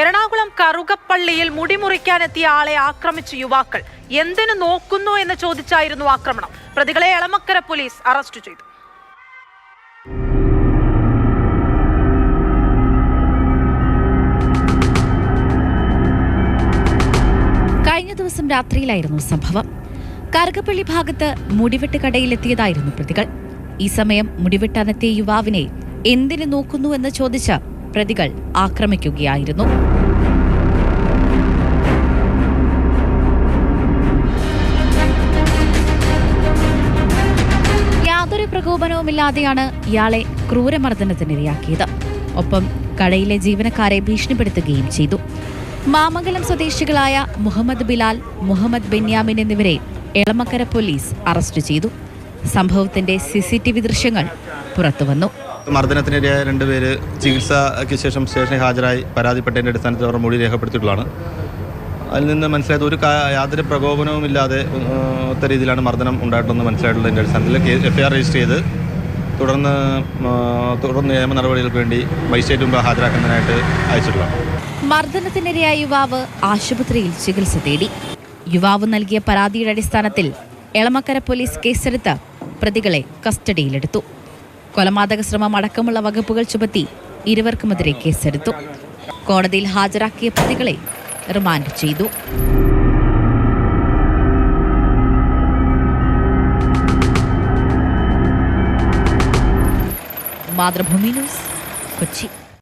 എറണാകുളം കറുകപ്പള്ളിയിൽ മുടിമുറിക്കാനെത്തിയ ആളെ ആക്രമിച്ച യുവാക്കൾ. എന്തിനു നോക്കുന്നു എന്ന് ചോദിച്ചായിരുന്നു ആക്രമണം. പ്രതികളെ എളമക്കര പോലീസ് അറസ്റ്റ് ചെയ്തു. കഴിഞ്ഞ ദിവസം രാത്രിയിലായിരുന്നു സംഭവം. കറുകപ്പള്ളി ഭാഗത്ത് മുടിവെട്ട് കടയിലെത്തിയതായിരുന്നു പ്രതികൾ. ഈ സമയം മുടിവെട്ടാനെത്തിയ യുവാവിനെ എന്തിനു നോക്കുന്നു എന്ന് ചോദിച്ച് പ്രതികൾ ആക്രമിക്കുകയായിരുന്നു. യാതൊരു പ്രകോപനവുമില്ലാതെയാണ് ഇയാളെ ക്രൂരമർദ്ദനത്തിനിരയാക്കിയത്. ഒപ്പം കടയിലെ ജീവനക്കാരെ ഭീഷണിപ്പെടുത്തുകയും ചെയ്തു. മാമംഗലം സ്വദേശികളായ മുഹമ്മദ് ബിലാൽ മുഹമ്മദ് ബെന്യാമിൻ എന്നിവരെ എളമക്കര പോലീസ് അറസ്റ്റ് ചെയ്തു. സംഭവത്തിന്റെ സിസിടിവി ദൃശ്യങ്ങൾ പുറത്തുവന്നു. മർദ്ദനത്തിനിരയായ രണ്ടുപേര് ചികിത്സയ്ക്ക് ശേഷം സ്റ്റേഷനിൽ ഹാജരായി പരാതിപ്പെട്ടതിന്റെ അടിസ്ഥാനത്തിൽ അവർ മൊഴി രേഖപ്പെടുത്തിയിട്ടുള്ളതാണ്. അതിൽ നിന്ന് മനസ്സിലായത് ഒരു യാതൊരു പ്രകോപനവും ഇല്ലാതെ ഒത്ത രീതിയിലാണ് മർദ്ദനം ഉണ്ടായിട്ടുള്ളത് മനസ്സിലായിട്ടുള്ളതിന്റെ അടിസ്ഥാനത്തിൽ എഫ് ഐ ആർ രജിസ്റ്റർ ചെയ്ത് തുടർന്ന് തുടർന്ന് നിയമ നടപടികൾക്ക് വേണ്ടി മജിസ്ട്രേറ്റ് മുമ്പ് ഹാജരാക്കുന്നതിനായിട്ട് അയച്ചിട്ടുള്ളതാണ്. മർദ്ദനത്തിനിരയായ യുവാവ് ആശുപത്രിയിൽ ചികിത്സ തേടി. യുവാവ് നൽകിയ പരാതിയുടെ അടിസ്ഥാനത്തിൽ എളമക്കര പോലീസ് കേസെടുത്ത് പ്രതികളെ കസ്റ്റഡിയിലെടുത്തു. കൊലപാതക ശ്രമം അടക്കമുള്ള വകുപ്പുകൾ ചുമത്തി ഇരുവർക്കുമെതിരെ കേസെടുത്തു. കോടതിയിൽ ഹാജരാക്കിയ പ്രതികളെ റിമാൻഡ് ചെയ്തു. മാതൃഭൂമി ന്യൂസ് കൊച്ചി.